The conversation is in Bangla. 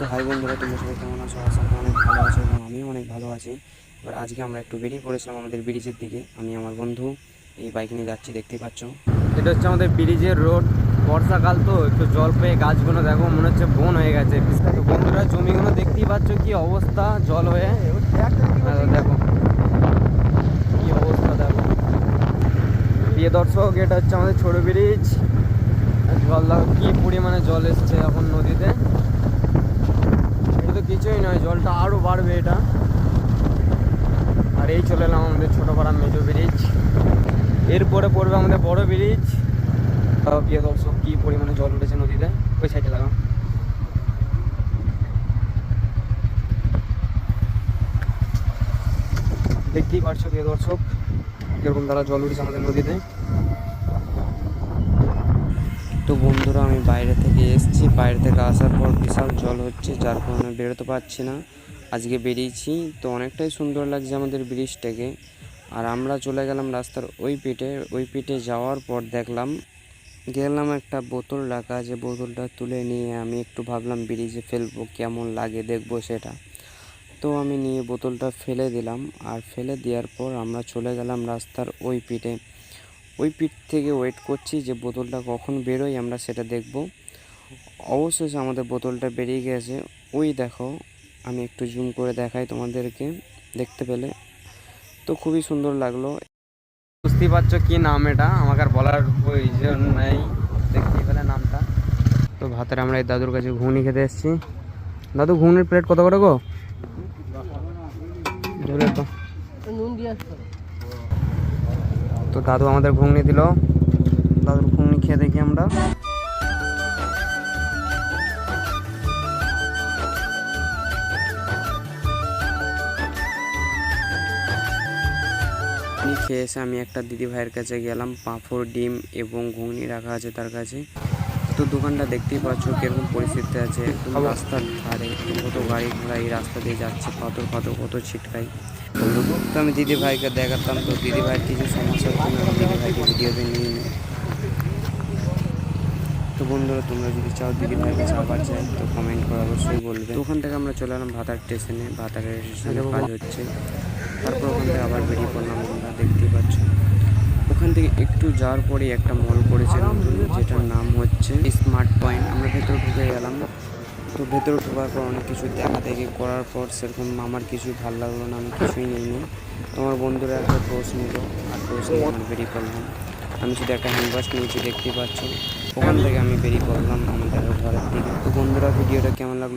তো হাই বন্ধুরা, তোমরা সবাই কেমন আছো? আশা করি অনেক ভালো আছো এবং আমিও অনেক ভালো আছি। এবার আজকে আমরা একটু বেরিয়ে পড়েছিলাম আমাদের ব্রিজের দিকে। আমি, আমার বন্ধু এই বাইক নিয়ে যাচ্ছি দেখতেই পাচ্ছ। এটা হচ্ছে আমাদের ব্রিজের রোড বর্ষাকাল তো, একটু জল পেয়ে গাছগুলো দেখো, মনে হচ্ছে বন হয়ে গেছে। বন্ধুরা, জমিগুলো দেখতেই পাচ্ছ কি অবস্থা, জল হয়ে। দেখো, কি অবস্থা দেখো। প্রিয় দর্শক, এটা হচ্ছে আমাদের ছোট ব্রিজ জল দেখো, কি পরিমাণে জল এসছে এখন নদীতে। কিছুই নয়, জলটা আরও বাড়বে এটা। আর এই চলে এলাম আমাদের ছোটো পাড়া মেজো ব্রিজ এরপরে পড়বে আমাদের বড় ব্রিজ প্রিয় দর্শক কী পরিমাণে জল উঠেছে নদীতে। ওই সাইডে লাগাও দেখতেই পারছ প্রিয় দর্শক, কীরকম তারা জল উঠেছে আমাদের নদীতে। তো বন্ধুরা, আমি বাইরে থেকে এসেছি। বাইরে থেকে আসার পর বিশাল জল হচ্ছে, যার কারণে বেরোতে পারছি না। আজকে বেরিয়েছি, তো অনেকটাই সুন্দর লাগছে আমাদের ব্রিজটাকে। আর আমরা চলে গেলাম রাস্তার ওই পিঠে ওই পিঠে যাওয়ার পর দেখলাম, গেলাম একটা বোতল রাখা যে বোতলটা তুলে নিয়ে আমি একটু ভাবলাম ব্রিজে ফেলব, কেমন লাগে দেখব সেটা। তো আমি নিয়ে বোতলটা ফেলে দিলাম। আর ফেলে দেওয়ার পর আমরা চলে গেলাম রাস্তার ওই পিঠে ওই পিঠ থেকে ওয়েট করছি যে বোতলটা কখন বেরোয়, আমরা সেটা দেখব। অবশেষে আমাদের বোতলটা বেরিয়ে গেছে। ওই দেখো, আমি একটু জুম করে দেখাই তোমাদেরকে, দেখতে পেলে। তো খুবই সুন্দর লাগল। বুঝতেই পারছ কী নাম এটা? আমাকে আর বলার প্রয়োজন নেই। দেখতেই পেলে নামটা। তো ভাতের আমরা এই দাদুর কাছে ঘুগনি খেতে এসেছি। দাদু, ঘুগনির প্লেট কত করে গো? ধরে তো তো দাদু আমাদের ঘুগনি দিল। দাদুর ঘুগনি খেয়ে দেখি আমরা। খেয়ে এসে আমি একটা দিদি ভাইয়ের কাছে গেলাম, পাঁপড়, ডিম এবং ঘুগনি রাখা আছে তার কাছে। তো দোকানটা দেখতেই পাচ্ছ কীরকম পরিস্থিতি আছে। একদম রাস্তার ধারে কত গাড়ি ঘোড়া এই রাস্তা দিয়ে যাচ্ছে পাথর পাথর কত ছিটকাই। তো আমি দিদি ভাইকে দেখাতাম তো দিদি ভাইয়ের কিছু সমস্যার জন্য আমি দিদি ভাইকে ভিডিওতে নিয়ে নিই তো বন্ধুরা তোমরা যদি চাও দিদি কাছে আবার চাই তো কমেন্ট করে অবশ্যই বলবে। ওখান থেকে আমরা চলে এলাম ভাতার স্টেশনে ভাতারের স্টেশনে কাজ হচ্ছে। তারপর ওখান থেকে আবার বেরিয়ে পড়লাম আমরা দেখতেই পাচ্ছ। থেকে একটু যাওয়ার পরেই একটা মল করেছে নতুন, যেটার নাম হচ্ছে স্মার্ট পয়েন্ট আমরা ভেতরে ঢুকে গেলাম। তো ভেতরে ঢোকার পর অনেক কিছু দেখা দেখি, করার পর সেরকম আমার কিছুই ভালো লাগল না, আমি কিছুই নিইনি। তোমার বন্ধুরা একটা টোস নিল, আর টোস নিয়ে আমরা বেরিয়ে পড়লাম। আমি শুধু একটা হ্যান্ড ওয়াশ নিয়েছি দেখতে পাচ্ছ। ওখান থেকে আমি বেরিয়ে পড়লাম আমাদের ঘরের দিকে। তো বন্ধুরা ভিডিওটা কেমন লাগল?